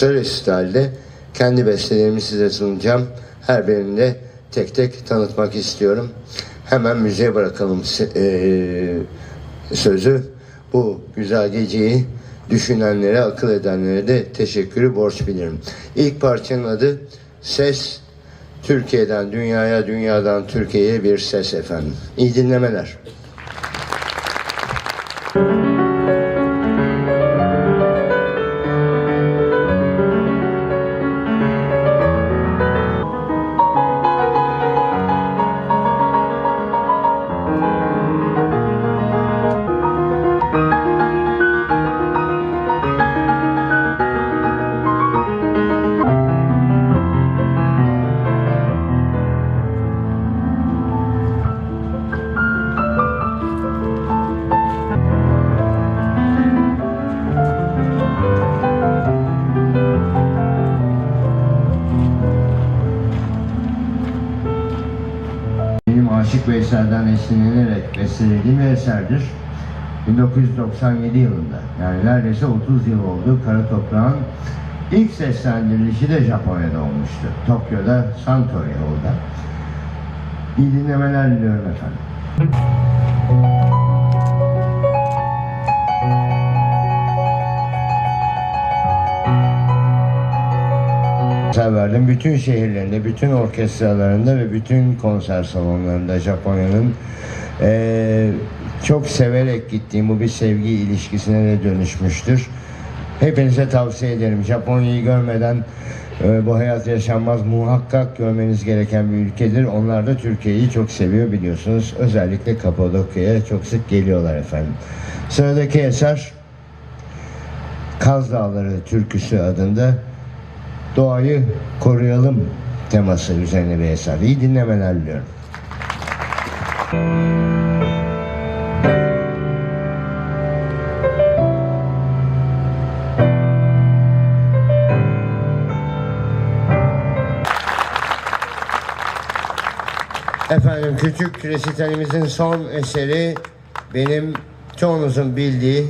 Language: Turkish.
kısa resitalde kendi bestelerimi size sunacağım. Her birini de tek tek tanıtmak istiyorum. Hemen müziğe bırakalım eee, sözü. Bu güzel geceyi düşünenlere, akıl edenlere de teşekkürü borç bilirim. İlk parçanın adı Ses. Türkiye'den dünyaya, dünyadan Türkiye'ye bir ses efendim. İyi dinlemeler. Aşık Veysel'den esinlenerek bestelediğim bir eserdir. 1997 yılında yani neredeyse 30 yıl oldu Kara Toprağın ilk seslendirilişi de Japonya'da olmuştu. Tokyo'da Santori yolda. İyi dinlemeler diliyorum efendim. Verdim. Bütün şehirlerinde, bütün orkestralarında ve bütün konser salonlarında Japonya'nın eee, çok severek gittiğim bu bir sevgi ilişkisine de dönüşmüştür. Hepinize tavsiye ederim. Japonya'yı görmeden e, bu hayat yaşanmaz. Muhakkak görmeniz gereken bir ülkedir. Onlar da Türkiye'yi çok seviyor biliyorsunuz. Özellikle Kapadokya'ya çok sık geliyorlar efendim. Sıradaki eser Kaz Dağları türküsü adında doğayı koruyalım teması üzerine bir eser. İyi dinlemeler diliyorum. Efendim küçük resitalimizin son eseri benim çoğunuzun bildiği